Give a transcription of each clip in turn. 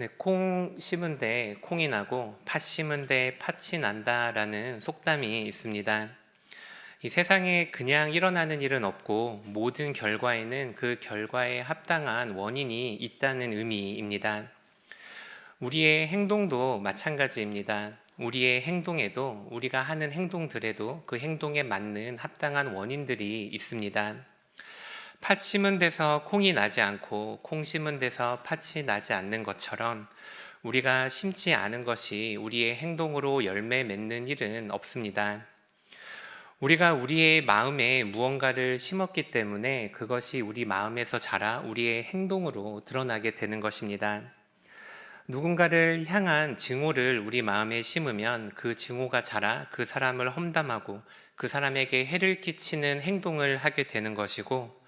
네, 콩 심은 데 콩이 나고 팥 심은 데 팥이 난다라는 속담이 있습니다. 이 세상에 그냥 일어나는 일은 없고 모든 결과에는 그 결과에 합당한 원인이 있다는 의미입니다. 우리의 행동도 마찬가지입니다. 우리의 행동에도 우리가 하는 행동들에도 그 행동에 맞는 합당한 원인들이 있습니다. 팥 심은 데서 콩이 나지 않고 콩 심은 데서 팥이 나지 않는 것처럼 우리가 심지 않은 것이 우리의 행동으로 열매 맺는 일은 없습니다. 우리가 우리의 마음에 무언가를 심었기 때문에 그것이 우리 마음에서 자라 우리의 행동으로 드러나게 되는 것입니다. 누군가를 향한 증오를 우리 마음에 심으면 그 증오가 자라 그 사람을 험담하고 그 사람에게 해를 끼치는 행동을 하게 되는 것이고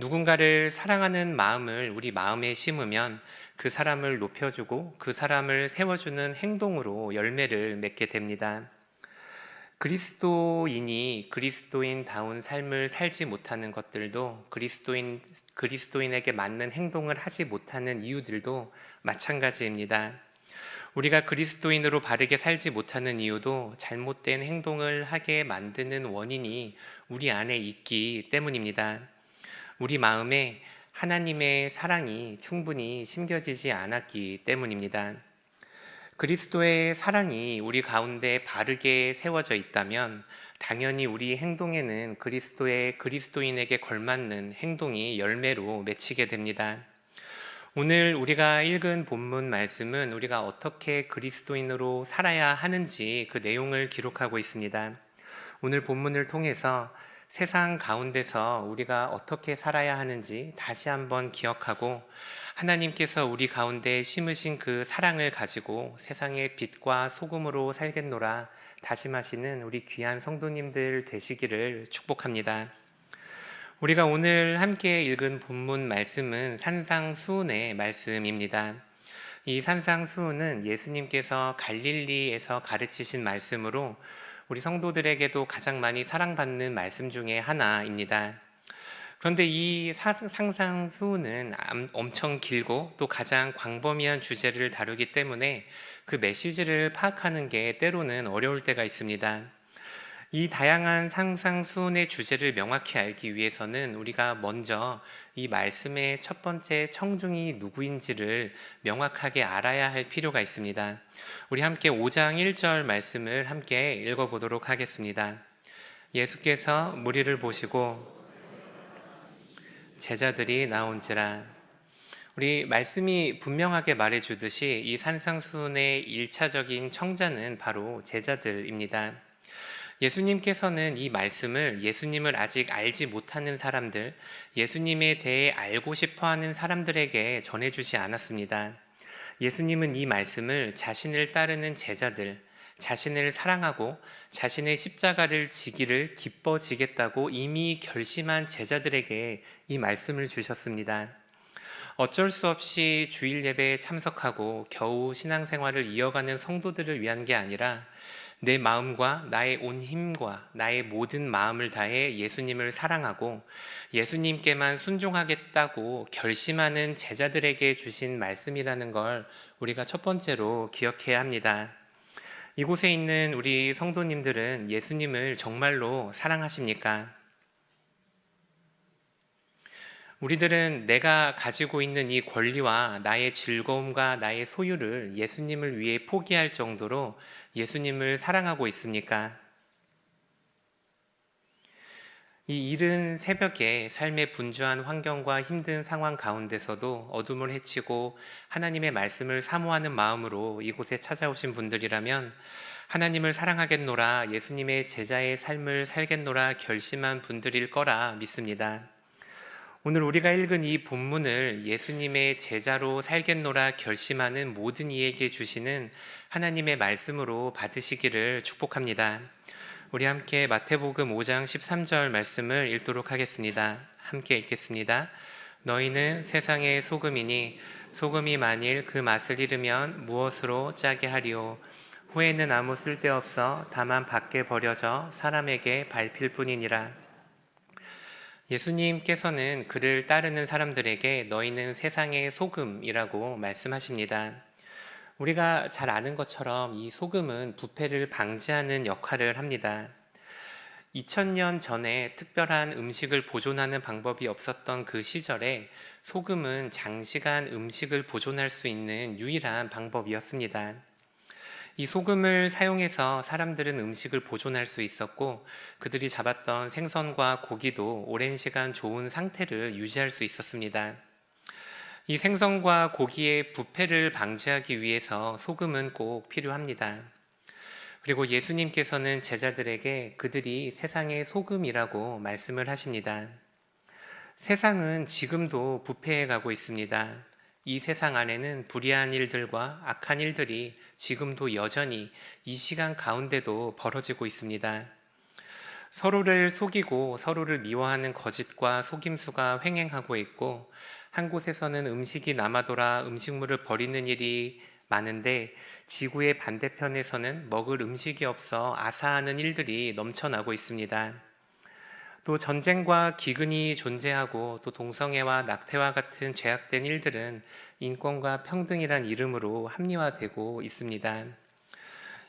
누군가를 사랑하는 마음을 우리 마음에 심으면 그 사람을 높여주고 그 사람을 세워주는 행동으로 열매를 맺게 됩니다. 그리스도인이 그리스도인다운 삶을 살지 못하는 것들도 그리스도인 그리스도인에게 맞는 행동을 하지 못하는 이유들도 마찬가지입니다. 우리가 그리스도인으로 바르게 살지 못하는 이유도 잘못된 행동을 하게 만드는 원인이 우리 안에 있기 때문입니다. 우리 마음에 하나님의 사랑이 충분히 심겨지지 않았기 때문입니다. 그리스도의 사랑이 우리 가운데 바르게 세워져 있다면 당연히 우리 행동에는 그리스도의 그리스도인에게 걸맞는 행동이 열매로 맺히게 됩니다. 오늘 우리가 읽은 본문 말씀은 우리가 어떻게 그리스도인으로 살아야 하는지 그 내용을 기록하고 있습니다. 오늘 본문을 통해서 세상 가운데서 우리가 어떻게 살아야 하는지 다시 한번 기억하고 하나님께서 우리 가운데 심으신 그 사랑을 가지고 세상의 빛과 소금으로 살겠노라 다짐하시는 우리 귀한 성도님들 되시기를 축복합니다. 우리가 오늘 함께 읽은 본문 말씀은 산상수훈의 말씀입니다. 이 산상수훈은 예수님께서 갈릴리에서 가르치신 말씀으로 우리 성도들에게도 가장 많이 사랑받는 말씀 중에 하나입니다. 그런데 이 상상수는 엄청 길고 또 가장 광범위한 주제를 다루기 때문에 그 메시지를 파악하는 게 때로는 어려울 때가 있습니다. 이 다양한 상상수훈의 주제를 명확히 알기 위해서는 우리가 먼저 이 말씀의 첫 번째 청중이 누구인지를 명확하게 알아야 할 필요가 있습니다. 우리 함께 5장 1절 말씀을 함께 읽어보도록 하겠습니다. 예수께서 무리를 보시고 제자들이 나온지라 우리 말씀이 분명하게 말해주듯이 이 산상수훈의 1차적인 청자는 바로 제자들입니다. 예수님께서는 이 말씀을 예수님을 아직 알지 못하는 사람들, 예수님에 대해 알고 싶어 하는 사람들에게 전해주지 않았습니다. 예수님은 이 말씀을 자신을 따르는 제자들, 자신을 사랑하고 자신의 십자가를 지기를 기뻐지겠다고 이미 결심한 제자들에게 이 말씀을 주셨습니다. 어쩔 수 없이 주일 예배에 참석하고 겨우 신앙생활을 이어가는 성도들을 위한 게 아니라 내 마음과 나의 온 힘과 나의 모든 마음을 다해 예수님을 사랑하고 예수님께만 순종하겠다고 결심하는 제자들에게 주신 말씀이라는 걸 우리가 첫 번째로 기억해야 합니다. 이곳에 있는 우리 성도님들은 예수님을 정말로 사랑하십니까? 우리들은 내가 가지고 있는 이 권리와 나의 즐거움과 나의 소유를 예수님을 위해 포기할 정도로 예수님을 사랑하고 있습니까? 이 이른 새벽에 삶의 분주한 환경과 힘든 상황 가운데서도 어둠을 헤치고 하나님의 말씀을 사모하는 마음으로 이곳에 찾아오신 분들이라면 하나님을 사랑하겠노라 예수님의 제자의 삶을 살겠노라 결심한 분들일 거라 믿습니다. 오늘 우리가 읽은 이 본문을 예수님의 제자로 살겠노라 결심하는 모든 이에게 주시는 하나님의 말씀으로 받으시기를 축복합니다. 우리 함께 마태복음 5장 13절 말씀을 읽도록 하겠습니다. 함께 읽겠습니다. 너희는 세상의 소금이니 소금이 만일 그 맛을 잃으면 무엇으로 짜게 하리오 후에는 아무 쓸데없어 다만 밖에 버려져 사람에게 밟힐 뿐이니라 예수님께서는 그를 따르는 사람들에게 너희는 세상의 소금이라고 말씀하십니다. 우리가 잘 아는 것처럼 이 소금은 부패를 방지하는 역할을 합니다. 2000년 전에 특별한 음식을 보존하는 방법이 없었던 그 시절에 소금은 장시간 음식을 보존할 수 있는 유일한 방법이었습니다. 이 소금을 사용해서 사람들은 음식을 보존할 수 있었고 그들이 잡았던 생선과 고기도 오랜 시간 좋은 상태를 유지할 수 있었습니다. 이 생선과 고기의 부패를 방지하기 위해서 소금은 꼭 필요합니다. 그리고 예수님께서는 제자들에게 그들이 세상의 소금이라고 말씀을 하십니다. 세상은 지금도 부패해 가고 있습니다. 이 세상 안에는 불의한 일들과 악한 일들이 지금도 여전히 이 시간 가운데도 벌어지고 있습니다. 서로를 속이고 서로를 미워하는 거짓과 속임수가 횡행하고 있고 한 곳에서는 음식이 남아돌아 음식물을 버리는 일이 많은데 지구의 반대편에서는 먹을 음식이 없어 아사하는 일들이 넘쳐나고 있습니다. 또 전쟁과 기근이 존재하고 또 동성애와 낙태와 같은 죄악된 일들은 인권과 평등이란 이름으로 합리화되고 있습니다.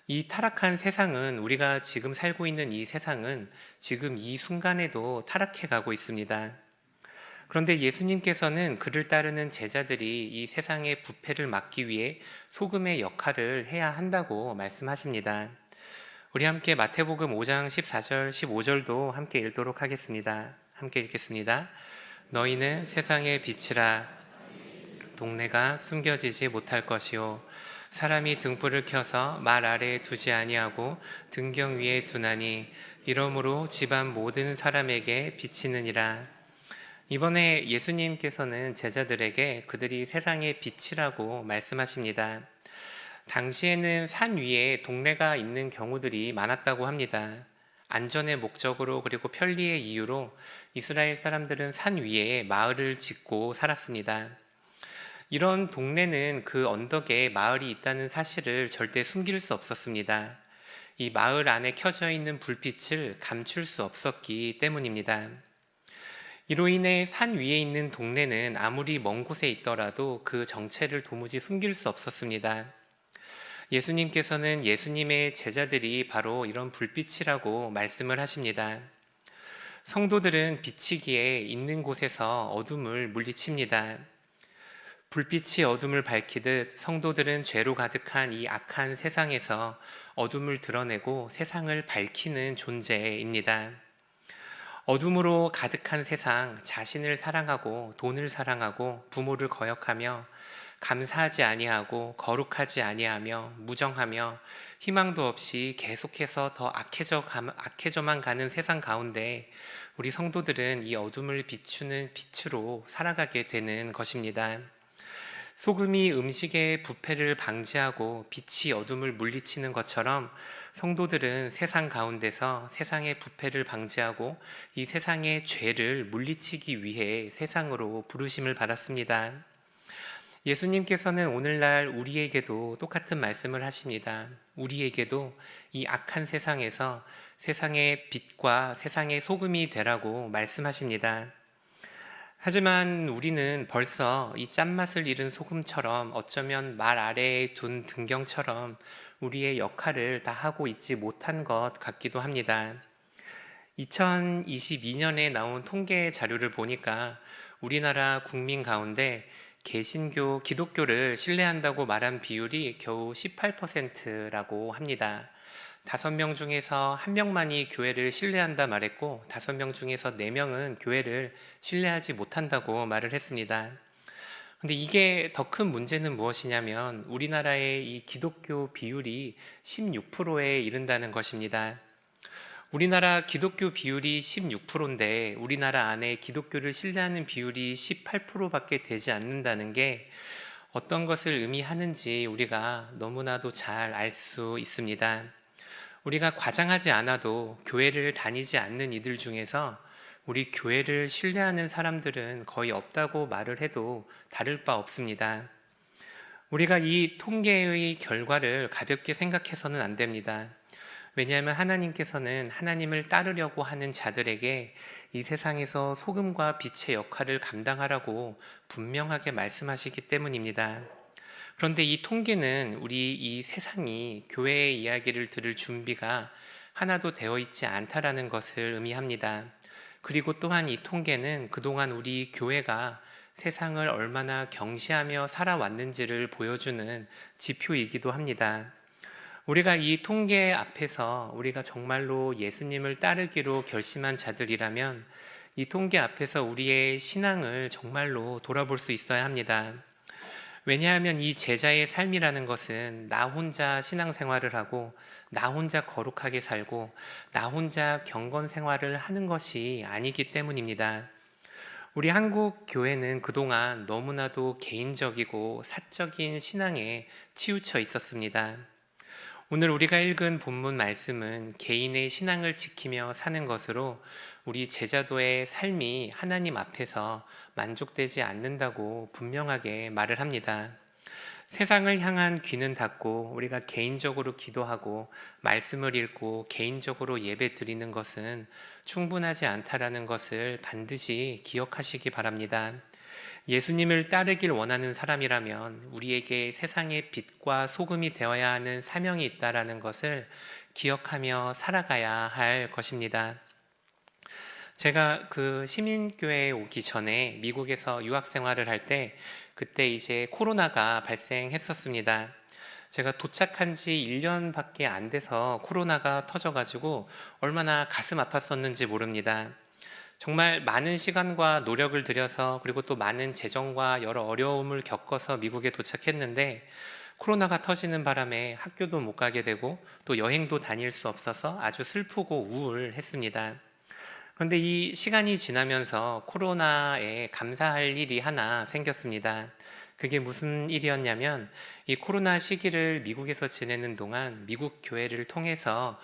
이 타락한 세상은 우리가 지금 살고 있는 이 세상은 지금 이 순간에도 타락해 가고 있습니다. 그런데 예수님께서는 그를 따르는 제자들이 이 세상의 부패를 막기 위해 소금의 역할을 해야 한다고 말씀하십니다. 우리 함께 마태복음 5장 14절 15절도 함께 읽도록 하겠습니다. 함께 읽겠습니다. 너희는 세상의 빛이라 동네가 숨겨지지 못할 것이요 사람이 등불을 켜서 말 아래에 두지 아니하고 등경 위에 두나니 이러므로 집안 모든 사람에게 비치느니라 이번에 예수님께서는 제자들에게 그들이 세상의 빛이라고 말씀하십니다. 당시에는 산 위에 동네가 있는 경우들이 많았다고 합니다. 안전의 목적으로 그리고 편리의 이유로 이스라엘 사람들은 산 위에 마을을 짓고 살았습니다. 이런 동네는 그 언덕에 마을이 있다는 사실을 절대 숨길 수 없었습니다. 이 마을 안에 켜져 있는 불빛을 감출 수 없었기 때문입니다. 이로 인해 산 위에 있는 동네는 아무리 먼 곳에 있더라도 그 정체를 도무지 숨길 수 없었습니다. 예수님께서는 예수님의 제자들이 바로 이런 불빛이라고 말씀을 하십니다. 성도들은 비치기에 있는 곳에서 어둠을 물리칩니다. 불빛이 어둠을 밝히듯 성도들은 죄로 가득한 이 악한 세상에서 어둠을 드러내고 세상을 밝히는 존재입니다. 어둠으로 가득한 세상, 자신을 사랑하고 돈을 사랑하고 부모를 거역하며 감사하지 아니하고 거룩하지 아니하며 무정하며 희망도 없이 계속해서 더 악해져 악해져만 가는 세상 가운데 우리 성도들은 이 어둠을 비추는 빛으로 살아가게 되는 것입니다. 소금이 음식의 부패를 방지하고 빛이 어둠을 물리치는 것처럼 성도들은 세상 가운데서 세상의 부패를 방지하고 이 세상의 죄를 물리치기 위해 세상으로 부르심을 받았습니다. 예수님께서는 오늘날 우리에게도 똑같은 말씀을 하십니다. 우리에게도 이 악한 세상에서 세상의 빛과 세상의 소금이 되라고 말씀하십니다. 하지만 우리는 벌써 이 짠맛을 잃은 소금처럼 어쩌면 말 아래에 둔 등경처럼 우리의 역할을 다 하고 있지 못한 것 같기도 합니다. 2022년에 나온 통계 자료를 보니까 우리나라 국민 가운데 개신교, 기독교를 신뢰한다고 말한 비율이 겨우 18%라고 합니다. 다섯 명 중에서 한 명만이 교회를 신뢰한다 말했고 다섯 명 중에서 네 명은 교회를 신뢰하지 못한다고 말을 했습니다. 근데 이게 더 큰 문제는 무엇이냐면 우리나라의 이 기독교 비율이 16%에 이른다는 것입니다. 우리나라 기독교 비율이 16%인데 우리나라 안에 기독교를 신뢰하는 비율이 18%밖에 되지 않는다는 게 어떤 것을 의미하는지 우리가 너무나도 잘 알 수 있습니다. 우리가 과장하지 않아도 교회를 다니지 않는 이들 중에서 우리 교회를 신뢰하는 사람들은 거의 없다고 말을 해도 다를 바 없습니다. 우리가 이 통계의 결과를 가볍게 생각해서는 안 됩니다. 왜냐하면 하나님께서는 하나님을 따르려고 하는 자들에게 이 세상에서 소금과 빛의 역할을 감당하라고 분명하게 말씀하시기 때문입니다. 그런데 이 통계는 우리 이 세상이 교회의 이야기를 들을 준비가 하나도 되어 있지 않다라는 것을 의미합니다. 그리고 또한 이 통계는 그동안 우리 교회가 세상을 얼마나 경시하며 살아왔는지를 보여주는 지표이기도 합니다. 우리가 이 통계 앞에서 우리가 정말로 예수님을 따르기로 결심한 자들이라면 이 통계 앞에서 우리의 신앙을 정말로 돌아볼 수 있어야 합니다. 왜냐하면 이 제자의 삶이라는 것은 나 혼자 신앙생활을 하고 나 혼자 거룩하게 살고 나 혼자 경건 생활을 하는 것이 아니기 때문입니다. 우리 한국 교회는 그동안 너무나도 개인적이고 사적인 신앙에 치우쳐 있었습니다. 오늘 우리가 읽은 본문 말씀은 개인의 신앙을 지키며 사는 것으로 우리 제자도의 삶이 하나님 앞에서 만족되지 않는다고 분명하게 말을 합니다. 세상을 향한 귀는 닫고 우리가 개인적으로 기도하고 말씀을 읽고 개인적으로 예배 드리는 것은 충분하지 않다라는 것을 반드시 기억하시기 바랍니다. 예수님을 따르길 원하는 사람이라면 우리에게 세상의 빛과 소금이 되어야 하는 사명이 있다라는 것을 기억하며 살아가야 할 것입니다. 제가 그 시민교회에 오기 전에 미국에서 유학 생활을 할 때 그때 이제 코로나가 발생했었습니다. 제가 도착한 지 1년밖에 안 돼서 코로나가 터져가지고 얼마나 가슴 아팠었는지 모릅니다. 정말 많은 시간과 노력을 들여서 그리고 또 많은 재정과 여러 어려움을 겪어서 미국에 도착했는데 코로나가 터지는 바람에 학교도 못 가게 되고 또 여행도 다닐 수 없어서 아주 슬프고 우울했습니다. 그런데 이 시간이 지나면서 코로나에 감사할 일이 하나 생겼습니다. 그게 무슨 일이었냐면 이 코로나 시기를 미국에서 지내는 동안 미국 교회를 통해서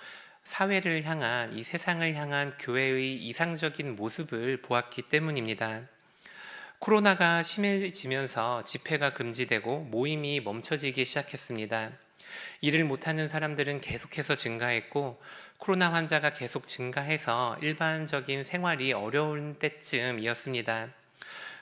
사회를 향한 이 세상을 향한 교회의 이상적인 모습을 보았기 때문입니다. 코로나가 심해지면서 집회가 금지되고 모임이 멈춰지기 시작했습니다. 일을 못하는 사람들은 계속해서 증가했고 코로나 환자가 계속 증가해서 일반적인 생활이 어려운 때쯤이었습니다.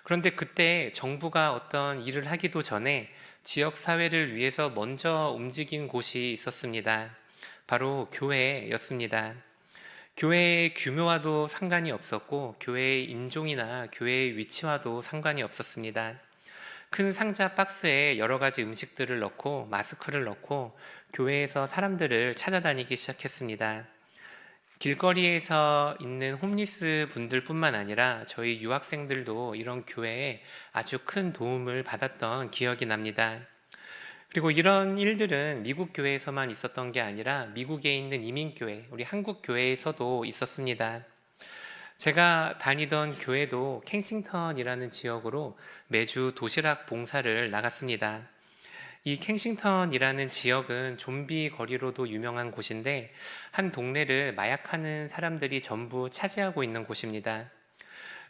그런데 그때 정부가 어떤 일을 하기도 전에 지역 사회를 위해서 먼저 움직인 곳이 있었습니다. 바로 교회였습니다. 교회의 규모와도 상관이 없었고 교회의 인종이나 교회의 위치와도 상관이 없었습니다. 큰 상자 박스에 여러 가지 음식들을 넣고 마스크를 넣고 교회에서 사람들을 찾아다니기 시작했습니다. 길거리에서 있는 홈리스 분들뿐만 아니라 저희 유학생들도 이런 교회에 아주 큰 도움을 받았던 기억이 납니다. 그리고 이런 일들은 미국 교회에서만 있었던 게 아니라 미국에 있는 이민교회, 우리 한국 교회에서도 있었습니다. 제가 다니던 교회도 캥싱턴이라는 지역으로 매주 도시락 봉사를 나갔습니다. 이 캥싱턴이라는 지역은 좀비 거리로도 유명한 곳인데 한 동네를 마약하는 사람들이 전부 차지하고 있는 곳입니다.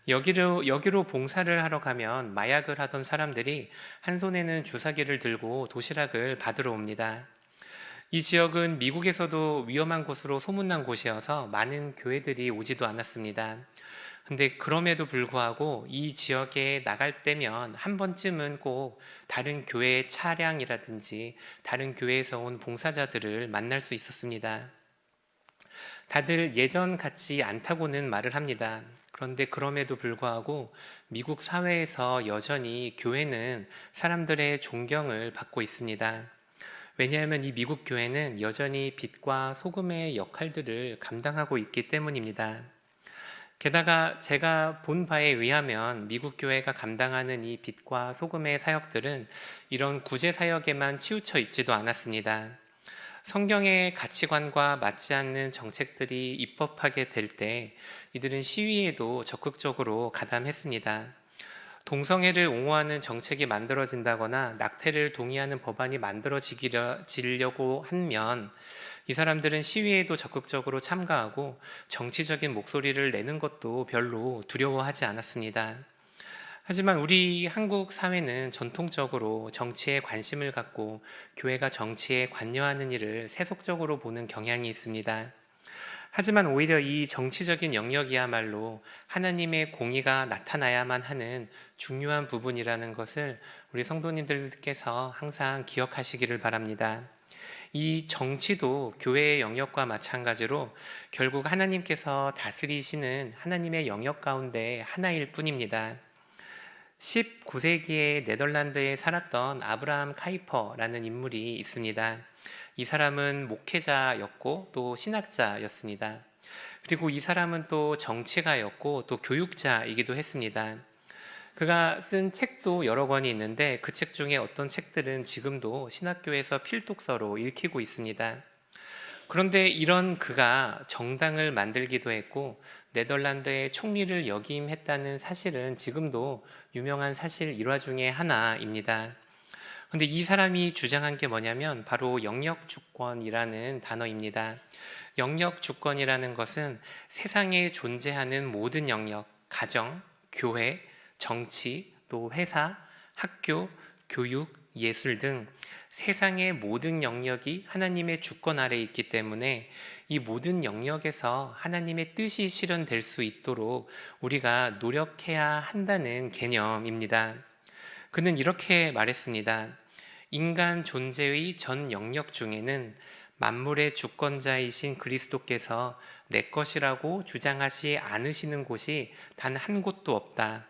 여기로, 여기로 봉사를 하러 가면 마약을 하던 사람들이 한 손에는 주사기를 들고 도시락을 받으러 옵니다. 이 지역은 미국에서도 위험한 곳으로 소문난 곳이어서 많은 교회들이 오지도 않았습니다. 근데 그럼에도 불구하고 이 지역에 나갈 때면 한 번쯤은 꼭 다른 교회 차량이라든지 다른 교회에서 온 봉사자들을 만날 수 있었습니다. 다들 예전 같지 않다고는 말을 합니다. 그런데 그럼에도 불구하고 미국 사회에서 여전히 교회는 사람들의 존경을 받고 있습니다. 왜냐하면 이 미국 교회는 여전히 빛과 소금의 역할들을 감당하고 있기 때문입니다. 게다가 제가 본 바에 의하면 미국 교회가 감당하는 이 빛과 소금의 사역들은 이런 구제 사역에만 치우쳐 있지도 않았습니다. 성경의 가치관과 맞지 않는 정책들이 입법하게 될 때 이들은 시위에도 적극적으로 가담했습니다. 동성애를 옹호하는 정책이 만들어진다거나 낙태를 동의하는 법안이 만들어지려고 하면 이 사람들은 시위에도 적극적으로 참가하고 정치적인 목소리를 내는 것도 별로 두려워하지 않았습니다. 하지만 우리 한국 사회는 전통적으로 정치에 관심을 갖고 교회가 정치에 관여하는 일을 세속적으로 보는 경향이 있습니다. 하지만 오히려 이 정치적인 영역이야말로 하나님의 공의가 나타나야만 하는 중요한 부분이라는 것을 우리 성도님들께서 항상 기억하시기를 바랍니다. 이 정치도 교회의 영역과 마찬가지로 결국 하나님께서 다스리시는 하나님의 영역 가운데 하나일 뿐입니다. 19세기에 네덜란드에 살았던 아브라함 카이퍼라는 인물이 있습니다. 이 사람은 목회자였고 또 신학자였습니다. 그리고 이 사람은 또 정치가였고 또 교육자이기도 했습니다. 그가 쓴 책도 여러 권이 있는데 그 책 중에 어떤 책들은 지금도 신학교에서 필독서로 읽히고 있습니다. 그런데 이런 그가 정당을 만들기도 했고 네덜란드의 총리를 역임했다는 사실은 지금도 유명한 사실 일화 중에 하나입니다. 근데 이 사람이 주장한 게 뭐냐면 바로 영역 주권이라는 단어입니다. 영역 주권이라는 것은 세상에 존재하는 모든 영역, 가정, 교회, 정치, 또 회사, 학교, 교육, 예술 등 세상의 모든 영역이 하나님의 주권 아래 있기 때문에 이 모든 영역에서 하나님의 뜻이 실현될 수 있도록 우리가 노력해야 한다는 개념입니다. 그는 이렇게 말했습니다. 인간 존재의 전 영역 중에는 만물의 주권자이신 그리스도께서 내 것이라고 주장하지 않으시는 곳이 단 한 곳도 없다.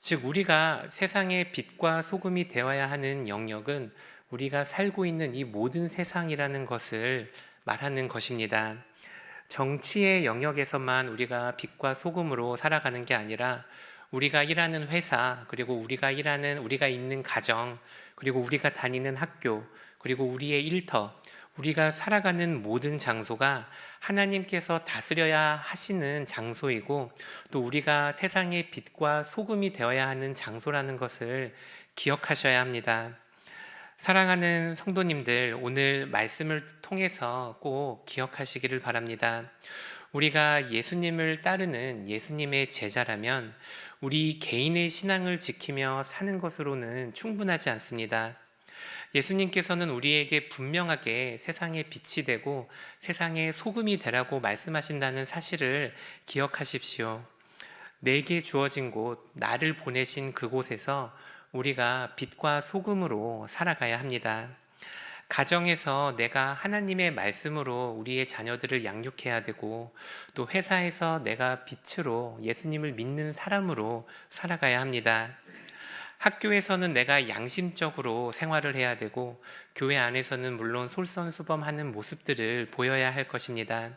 즉, 우리가 세상의 빛과 소금이 되어야 하는 영역은 우리가 살고 있는 이 모든 세상이라는 것을 말하는 것입니다. 정치의 영역에서만 우리가 빛과 소금으로 살아가는 게 아니라 우리가 일하는 회사, 그리고 우리가 일하는, 우리가 있는 가정, 그리고 우리가 다니는 학교, 그리고 우리의 일터, 우리가 살아가는 모든 장소가 하나님께서 다스려야 하시는 장소이고 또 우리가 세상의 빛과 소금이 되어야 하는 장소라는 것을 기억하셔야 합니다. 사랑하는 성도님들, 오늘 말씀을 통해서 꼭 기억하시기를 바랍니다. 우리가 예수님을 따르는 예수님의 제자라면 우리 개인의 신앙을 지키며 사는 것으로는 충분하지 않습니다. 예수님께서는 우리에게 분명하게 세상의 빛이 되고 세상의 소금이 되라고 말씀하신다는 사실을 기억하십시오. 내게 주어진 곳, 나를 보내신 그곳에서 우리가 빛과 소금으로 살아가야 합니다. 가정에서 내가 하나님의 말씀으로 우리의 자녀들을 양육해야 되고 또 회사에서 내가 빛으로 예수님을 믿는 사람으로 살아가야 합니다. 학교에서는 내가 양심적으로 생활을 해야 되고 교회 안에서는 물론 솔선수범하는 모습들을 보여야 할 것입니다.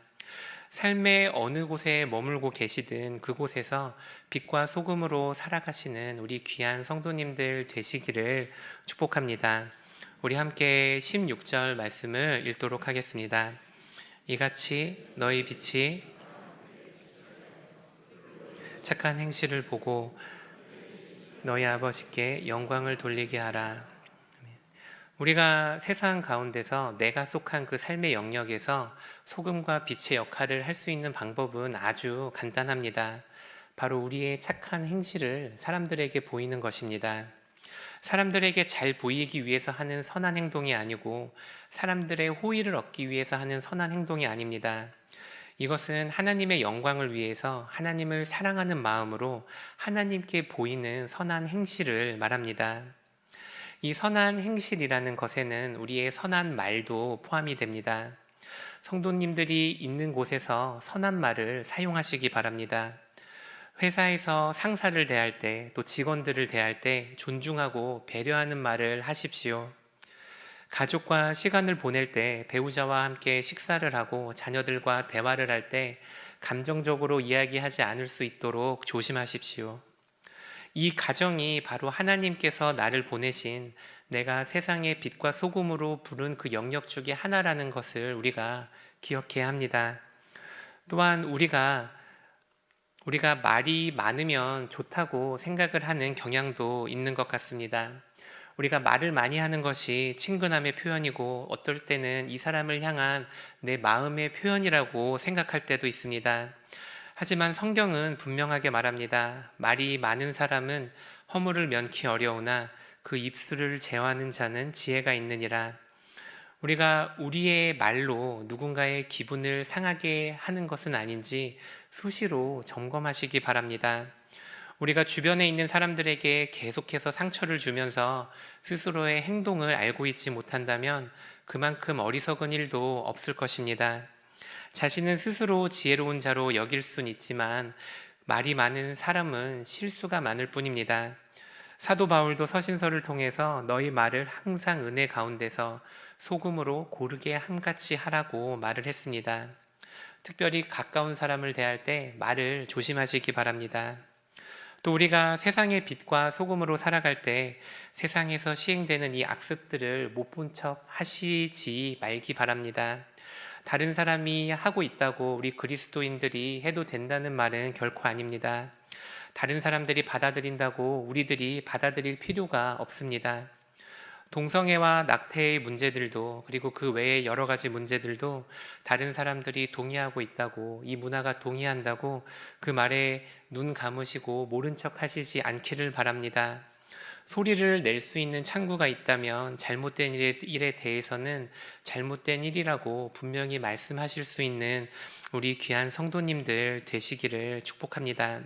삶의 어느 곳에 머물고 계시든 그곳에서 빛과 소금으로 살아가시는 우리 귀한 성도님들 되시기를 축복합니다. 우리 함께 16절 말씀을 읽도록 하겠습니다. 이같이 너희 빛이 착한 행실을 보고 너희 아버지께 영광을 돌리게 하라. 우리가 세상 가운데서 내가 속한 그 삶의 영역에서 소금과 빛의 역할을 할 수 있는 방법은 아주 간단합니다. 바로 우리의 착한 행실을 사람들에게 보이는 것입니다. 사람들에게 잘 보이기 위해서 하는 선한 행동이 아니고 사람들의 호의를 얻기 위해서 하는 선한 행동이 아닙니다. 이것은 하나님의 영광을 위해서 하나님을 사랑하는 마음으로 하나님께 보이는 선한 행실을 말합니다. 이 선한 행실이라는 것에는 우리의 선한 말도 포함이 됩니다. 성도님들이 있는 곳에서 선한 말을 사용하시기 바랍니다. 회사에서 상사를 대할 때, 또 직원들을 대할 때 존중하고 배려하는 말을 하십시오. 가족과 시간을 보낼 때, 배우자와 함께 식사를 하고 자녀들과 대화를 할 때, 감정적으로 이야기하지 않을 수 있도록 조심하십시오. 이 가정이 바로 하나님께서 나를 보내신 내가 세상의 빛과 소금으로 부른 그 영역 중의 하나라는 것을 우리가 기억해야 합니다. 또한 우리가 우리가 말이 많으면 좋다고 생각을 하는 경향도 있는 것 같습니다. 우리가 말을 많이 하는 것이 친근함의 표현이고 어떨 때는 이 사람을 향한 내 마음의 표현이라고 생각할 때도 있습니다. 하지만 성경은 분명하게 말합니다. 말이 많은 사람은 허물을 면키 어려우나 그 입술을 제어하는 자는 지혜가 있느니라. 우리가 우리의 말로 누군가의 기분을 상하게 하는 것은 아닌지 수시로 점검하시기 바랍니다. 우리가 주변에 있는 사람들에게 계속해서 상처를 주면서 스스로의 행동을 알고 있지 못한다면 그만큼 어리석은 일도 없을 것입니다. 자신은 스스로 지혜로운 자로 여길 순 있지만 말이 많은 사람은 실수가 많을 뿐입니다. 사도 바울도 서신서를 통해서 너희 말을 항상 은혜 가운데서 소금으로 고르게 함같이 하라고 말을 했습니다. 특별히 가까운 사람을 대할 때 말을 조심하시기 바랍니다. 또 우리가 세상의 빛과 소금으로 살아갈 때 세상에서 시행되는 이 악습들을 못 본 척 하시지 말기 바랍니다. 다른 사람이 하고 있다고 우리 그리스도인들이 해도 된다는 말은 결코 아닙니다. 다른 사람들이 받아들인다고 우리들이 받아들일 필요가 없습니다. 동성애와 낙태의 문제들도 그리고 그 외의 여러 가지 문제들도 다른 사람들이 동의하고 있다고 이 문화가 동의한다고 그 말에 눈 감으시고 모른 척 하시지 않기를 바랍니다. 소리를 낼 수 있는 창구가 있다면 잘못된 일에, 대해서는 잘못된 일이라고 분명히 말씀하실 수 있는 우리 귀한 성도님들 되시기를 축복합니다.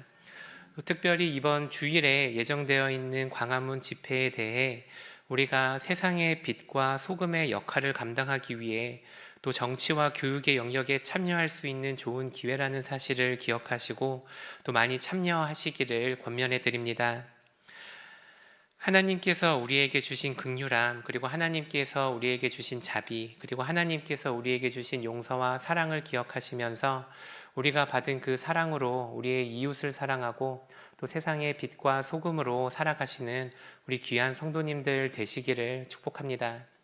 특별히 이번 주일에 예정되어 있는 광화문 집회에 대해 우리가 세상의 빛과 소금의 역할을 감당하기 위해 또 정치와 교육의 영역에 참여할 수 있는 좋은 기회라는 사실을 기억하시고 또 많이 참여하시기를 권면해 드립니다. 하나님께서 우리에게 주신 극률함, 그리고 하나님께서 우리에게 주신 자비, 그리고 하나님께서 우리에게 주신 용서와 사랑을 기억하시면서 우리가 받은 그 사랑으로 우리의 이웃을 사랑하고 또 세상의 빛과 소금으로 살아가시는 우리 귀한 성도님들 되시기를 축복합니다.